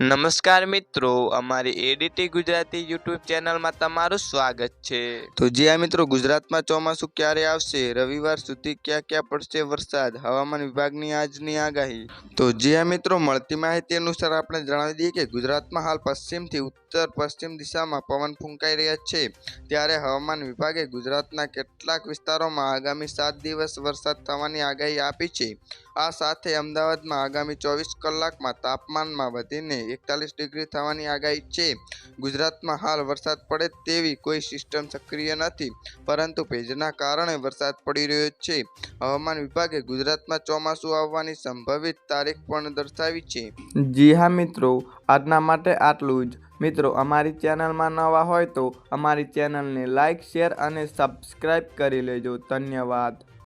નમસ્કાર મિત્રો, અમારી એડીટી ગુજરાતી યુટ્યુબ ચેનલમાં તમારું સ્વાગત છે. તો જી આ મિત્રો, ગુજરાતમાં ચોમાસું ક્યારે આવશે? રવિવાર સુધી ક્યાં ક્યાં પડશે વરસાદ? હવામાન વિભાગની આજની આગાહી. તો જી આ મિત્રો, મળતી માહિતી અનુસાર આપણે જણાવી દઈએ કે ગુજરાતમાં હાલ પશ્ચિમથી ઉત્તર પશ્ચિમ દિશામાં પવન ફૂંકાઈ રહ્યા છે. ત્યારે હવામાન વિભાગે ગુજરાતના કેટલાક વિસ્તારોમાં આગામી સાત દિવસ વરસાદ થવાની આગાહી આપી છે. આ સાથે અમદાવાદમાં આગામી ચોવીસ કલાકમાં તાપમાનમાં વધીને એકતાલીસ ડિગ્રી થવાની આગાહી છે. ગુજરાતમાં હાલ વરસાદ પડે તેવી કોઈ સિસ્ટમ સક્રિય નથી, પરંતુ ભેજના કારણે વરસાદ પડી રહ્યો છે. હવામાન વિભાગે ગુજરાતમાં ચોમાસું આવવાની સંભવિત તારીખ પણ દર્શાવી છે. જી હા મિત્રો, આજના માટે આટલું જ. મિત્રો, અમારી ચેનલમાં નવા હોય તો અમારી ચેનલને લાઇક શેર અને સબસ્ક્રાઈબ કરી લેજો. ધન્યવાદ.